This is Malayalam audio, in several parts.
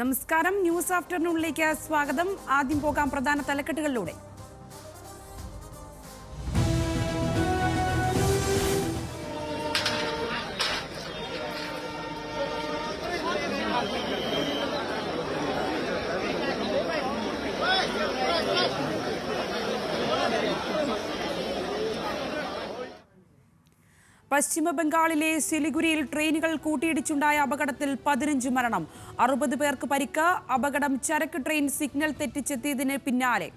നമസ്കാരം. ന്യൂസ് ആഫ്റ്റർനൂണിലേക്ക് സ്വാഗതം. ആദ്യം പോകാം പ്രധാന തലക്കെട്ടുകളിലൂടെ. പശ്ചിമ ബംഗാളിലെ സിലിഗുരിയിൽ ട്രെയിനുകൾ കൂട്ടിയിടിച്ചുണ്ടായ അപകടത്തിൽ പതിനഞ്ച് മരണം. അറുപത് പേർക്ക് പരിക്ക് അപകടം ചരക്ക് ട്രെയിൻ സിഗ്നൽ തെറ്റിച്ചെത്തിയതിന് പിന്നാലെ.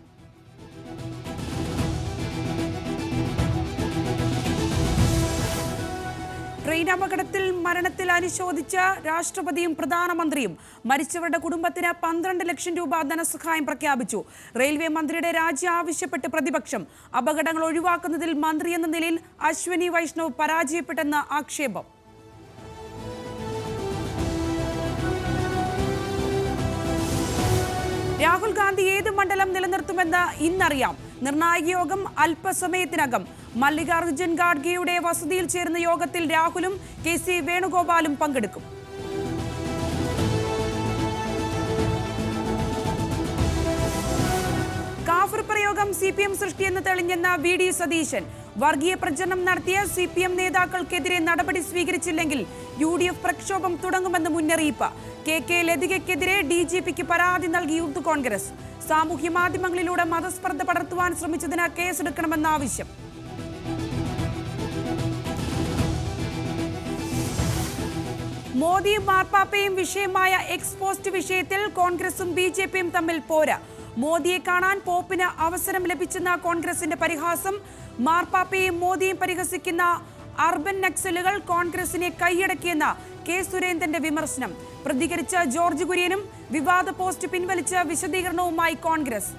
ട്രെയിൻ അപകടത്തിൽ മരണത്തിൽ അനുശോചിച്ച രാഷ്ട്രപതിയും പ്രധാനമന്ത്രിയും മരിച്ചവരുടെ കുടുംബത്തിന് പന്ത്രണ്ട് ലക്ഷം രൂപ ധനസഹായം പ്രഖ്യാപിച്ചു. റെയിൽവേ മന്ത്രിയുടെ രാജി ആവശ്യപ്പെട്ട് പ്രതിപക്ഷം അപകടങ്ങൾ ഒഴിവാക്കുന്നതിൽ മന്ത്രി എന്ന നിലയിൽ അശ്വനി വൈഷ്ണവ് പരാജയപ്പെട്ടെന്ന ആക്ഷേപം. രാഹുൽ ഗാന്ധി ഏത് മണ്ഡലം നിലനിർത്തുമെന്ന് ഇന്നറിയാം. നിർണായക യോഗം അല്പസമയത്തിനകം. മല്ലികാർജുൻ ഖാഡ്ഗെയുടെ വസതിയിൽ ചേരുന്ന യോഗത്തിൽ രാഹുലും കെ സി വേണുഗോപാലും പങ്കെടുക്കും. കാഫർ പ്രയോഗം സി പി എം സൃഷ്ടിയെന്ന് തെളിഞ്ഞെന്ന വി ഡി സതീശൻ. വർഗീയ പ്രചരണം നടത്തിയ സി പി എം നേതാക്കൾക്കെതിരെ നടപടി സ്വീകരിച്ചില്ലെങ്കിൽ യു ഡി എഫ് പ്രക്ഷോഭം തുടങ്ങുമെന്ന് മുന്നറിയിപ്പ്. കെ കെ ലതികയ്ക്കെതിരെ ഡി ജി പിക്ക് പരാതി നൽകി യൂത്ത് കോൺഗ്രസ്. സാമൂഹ്യ മാധ്യമങ്ങളിലൂടെ മതസ്പർദ്ധ പടർത്തുവാൻ ശ്രമിച്ചതിന് കേസെടുക്കണമെന്ന ആവശ്യം മോദിയും മാർപ്പാപ്പയും വിഷയമായ എക്സ്പോസ്റ്റ് വിഷയത്തിൽ കോൺഗ്രസും ബി ജെ പിയും തമ്മിൽ പോരാ. മോദിയെ കാണാൻ പോപ്പിന് അവസരം ലഭിച്ചെന്ന കോൺഗ്രസിന്റെ പരിഹാസം മാർപ്പാപ്പയും മോദിയും പരിഹസിക്കുന്ന അർബൻ നക്സലുകൾ കോൺഗ്രസിനെ കൈയടക്കിയെന്ന കെ സുരേന്ദ്രന്റെ വിമർശനം. പ്രതികരിച്ച ജോർജ് കുര്യനും വിവാദ പോസ്റ്റ് പിൻവലിച്ച വിശദീകരണവുമായി കോൺഗ്രസ്.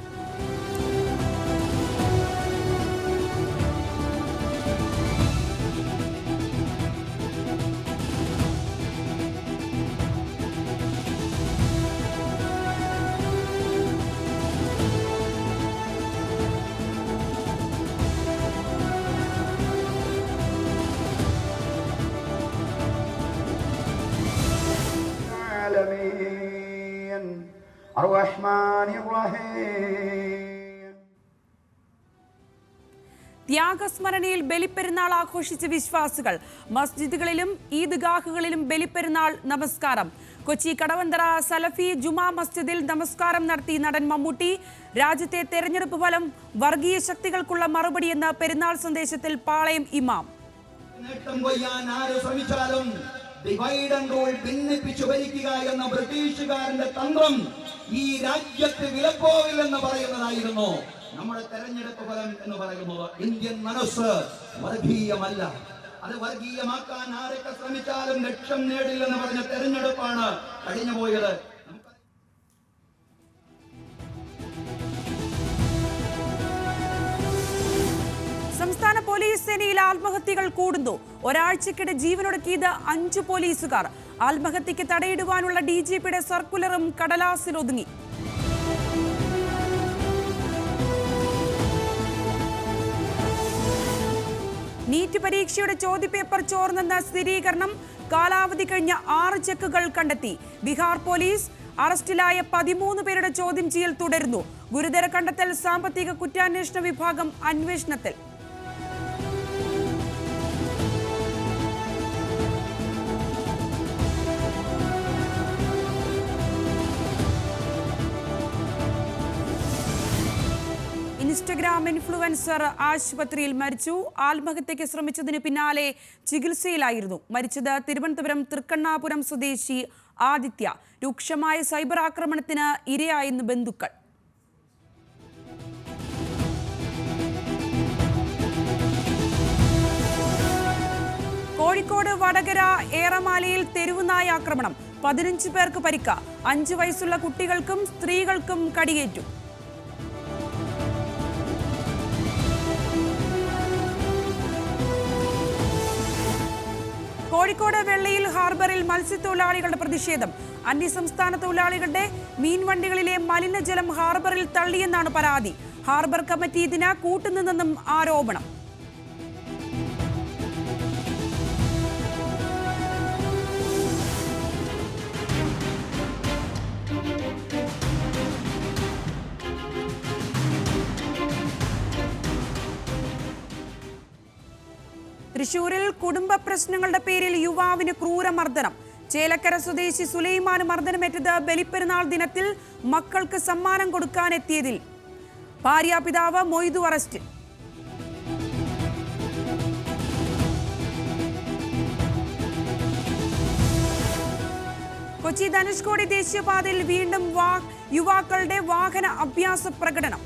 الرحمن الرحيم ത്യാഗസ്മരണയിൽ ബലിപ്പെരുന്നാൾ ആഘോഷിച്ച വിശ്വാസികൾ മസ്ജിദുകളിലും ഈദ്ഗാഹുകളിലും ബലിപ്പെരുന്നാൾ നമസ്കാരം കൊച്ചി കടവന്തറ സലഫി ജുമാ മസ്ജിദിൽ നമസ്കാരം നടത്തി നടൻ മമ്മൂട്ടി രാജ്യത്തെ തെരഞ്ഞെടുപ്പ് ഫലം വർഗീയ ശക്തികൾക്കുള്ള മറുപടിയെന്ന് പെരുന്നാൾ സന്ദേശത്തിൽ പാളയം ഇമാം നേട്ടം കൊയ്യാൻ ആര് ശ്രമിച്ചാലും ഡിവൈഡ് ആൻഡ് റൂൾ ഭിന്നിപ്പിച്ചു ഭരിക്കുക എന്ന ബ്രിട്ടീഷുകാരന്റെ തന്ത്രം ഈ രാജ്യത്ത് വിലപ്പോവില്ലെന്ന് പറയുന്നതായിരുന്നു. നമ്മുടെ തെരഞ്ഞെടുപ്പ് ഫലം എന്ന് പറയുന്നത് ഇന്ത്യൻ മനസ്സ് വർഗീയമല്ല. അത് വർഗീയമാക്കാൻ ആരൊക്കെ ശ്രമിച്ചാലും ലക്ഷ്യം നേടില്ലെന്ന് പറഞ്ഞ തെരഞ്ഞെടുപ്പാണ് കഴിഞ്ഞു പോയത്. സംസ്ഥാന പോലീസ് സേനയിൽ ആത്മഹത്യകൾ കൂടുന്നു. ഒരാഴ്ചക്കിടെ ജീവനൊടുക്കിയത് അഞ്ചു പോലീസുകാർ. ആത്മഹത്യക്ക് തടയിടുവാനുള്ള ഡി ജി പിയുടെ സർക്കുലറും കടലാസിലൊതുങ്ങി നീറ്റ് പരീക്ഷയുടെ ചോദ്യപേപ്പർ ചോർന്നെന്ന സ്ഥിരീകരണം കാലാവധി കഴിഞ്ഞ ആറ് ചെക്കുകൾ കണ്ടെത്തി. ബീഹാർ പോലീസ് അറസ്റ്റിലായ പതിമൂന്ന് പേരുടെ ചോദ്യം ചെയ്യൽ തുടരുന്നു. ഗുരുതര കണ്ടെത്തൽ സാമ്പത്തിക കുറ്റാന്വേഷണ വിഭാഗം അന്വേഷണത്തിൽ. ഇൻസ്റ്റഗ്രാം ഇൻഫ്ലുവൻസർ ആശുപത്രിയിൽ മരിച്ചു. ആത്മഹത്യയ്ക്ക് ശ്രമിച്ചതിന് പിന്നാലെ ചികിത്സയിലായിരുന്നു. മരിച്ചത് തിരുവനന്തപുരം തൃക്കണ്ണാപുരം സ്വദേശി ആദിത്യ. രൂക്ഷമായ സൈബർ ആക്രമണത്തിന് ഇരയായെന്ന് ബന്ധുക്കൾ. കോഴിക്കോട് വടകര ഏറമാലയിൽ തെരുവുനായ ആക്രമണം. പതിനഞ്ച് പേർക്ക് പരിക്ക. അഞ്ച് വയസ്സുള്ള കുട്ടികൾക്കും സ്ത്രീകൾക്കും കടിയേറ്റു. കോഴിക്കോട് വെള്ളയിൽ ഹാർബറിൽ മത്സ്യത്തൊഴിലാളികളുടെ പ്രതിഷേധം. അന്യസംസ്ഥാന തൊഴിലാളികളുടെ മീൻവണ്ടികളിലെ മലിനജലം ഹാർബറിൽ തള്ളിയെന്നാണ് പരാതി. ഹാർബർ കമ്മിറ്റി ഇതിന് കൂട്ടുനിന്നെന്നും ആരോപണം. തൃശൂരിൽ കുടുംബ പ്രശ്നങ്ങളുടെ പേരിൽ യുവാവിന് ക്രൂരമർദ്ദനം. ചേലക്കര സ്വദേശി സുലൈമാന് മർദ്ദനമേറ്റത് ബലിപ്പെരുന്നാൾ ദിനത്തിൽ മക്കൾക്ക് സമ്മാനം കൊടുക്കാനെത്തിയതിൽ. ഭാര്യാപിതാവ് മൊയ്തു അറസ്റ്റ് കൊച്ചി ധനുഷ്കോടി ദേശീയപാതയിൽ വീണ്ടും യുവാക്കളുടെ വാഹന അഭ്യാസ പ്രകടനം.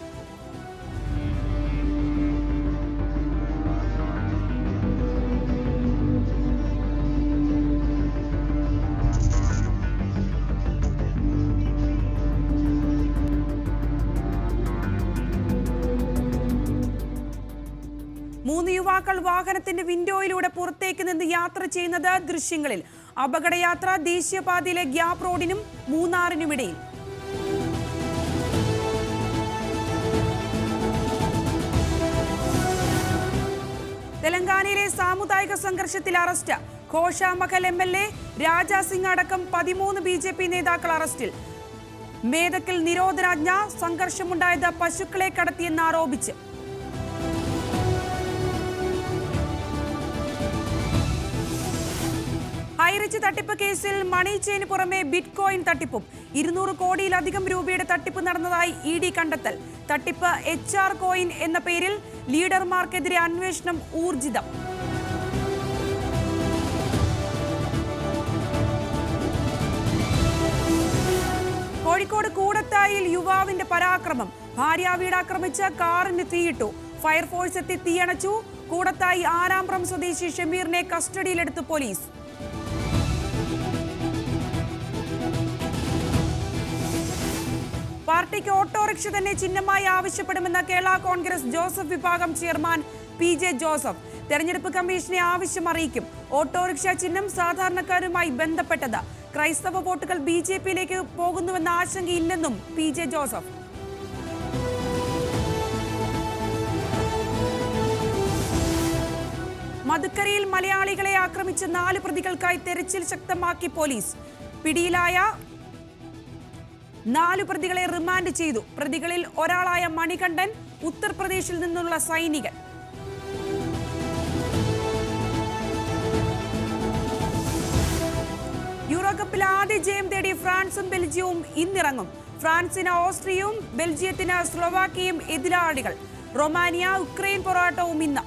മൂന്ന് യുവാക്കൾ വാഹനത്തിന്റെ വിൻഡോയിലൂടെ പുറത്തേക്ക് നിന്ന് യാത്ര ചെയ്യുന്നത് ദൃശ്യങ്ങളിൽ. അപകടയാത്ര ദേശീയപാതയിലെ ഗ്യാപ് റോഡിനും മൂന്നാറിനുമിടയിൽ തെലങ്കാനയിലെ സാമുദായിക സംഘർഷത്തിൽ arrest. Goshamahal M L A Raja Singh അടക്കം പതിമൂന്ന് ബി ജെ പി നേതാക്കൾ അറസ്റ്റിൽ. മേധക്കിൽ നിരോധനാജ്ഞ സംഘർഷമുണ്ടായത് പശുക്കളെ കടത്തിയെന്ന് ആരോപിച്ച് തട്ടിപ്പ് കേസിൽ മണി ചെയിന് പുറമെ ബിറ്റ് കോയിൻ തട്ടിപ്പും. ഇരുന്നൂറ് കോടിയിലധികം രൂപയുടെ തട്ടിപ്പ് നടന്നതായി ഇ ഡി കണ്ടെത്തൽ. തട്ടിപ്പ് എച്ച് ആർ കോയിൻ എന്ന പേരിൽ ലീഡർമാർക്കെതിരെ അന്വേഷണം ഊർജിതം. കോഴിക്കോട് കൂടത്തായിൽ യുവാവിന്റെ പരാക്രമം. ഭാര്യ വീടാക്രമിച്ച കാറിന് തീയിട്ടു. ഫയർഫോഴ്സ് എത്തി തീയണച്ചു. കൂടത്തായി ആരാമ്പ്രം സ്വദേശി ഷമീറിനെ കസ്റ്റഡിയിലെടുത്ത് പോലീസ്. പാർട്ടിക്ക് ഓട്ടോറിക്ഷ തന്നെ ചിഹ്നമായി ആവശ്യപ്പെടുമെന്ന് കേരള കോൺഗ്രസ് ജോസഫ് വിഭാഗം ചെയർമാൻ പി ജെ ജോസഫ്. തെരഞ്ഞെടുപ്പ് കമ്മീഷനെ ആവശ്യം അറിയിക്കും. ഓട്ടോറിക്ഷ ചിഹ്നം സാധാരണക്കാരുമായി ബന്ധപ്പെട്ടത്. ക്രൈസ്തവ വോട്ടുകൾ ബി ജെ പിയിലേക്ക് പോകുന്നുവെന്ന ആശങ്കയില്ലെന്നും പി ജെ ജോസഫ്. മധുക്കരയിൽ മലയാളികളെ ആക്രമിച്ച നാല് പ്രതികൾക്കായി തെരച്ചിൽ ശക്തമാക്കി പോലീസ്. പിടിയിലായ നാലു പ്രതികളെ റിമാൻഡ് ചെയ്തു. പ്രതികളിൽ ഒരാളായ മണികണ്ഠൻ ഉത്തർപ്രദേശിൽ നിന്നുള്ള സൈനികൻ. യൂറോകപ്പിൽ ആദ്യ ജയം തേടി ഫ്രാൻസും ബെൽജിയവും ഇന്നിറങ്ങും. ഫ്രാൻസിന് ഓസ്ട്രിയയും ബെൽജിയത്തിന് സ്ലോവാക്കിയയും എതിരാളികൾ. റൊമാനിയ ഉക്രൈൻ പോരാട്ടവും ഇന്ന്.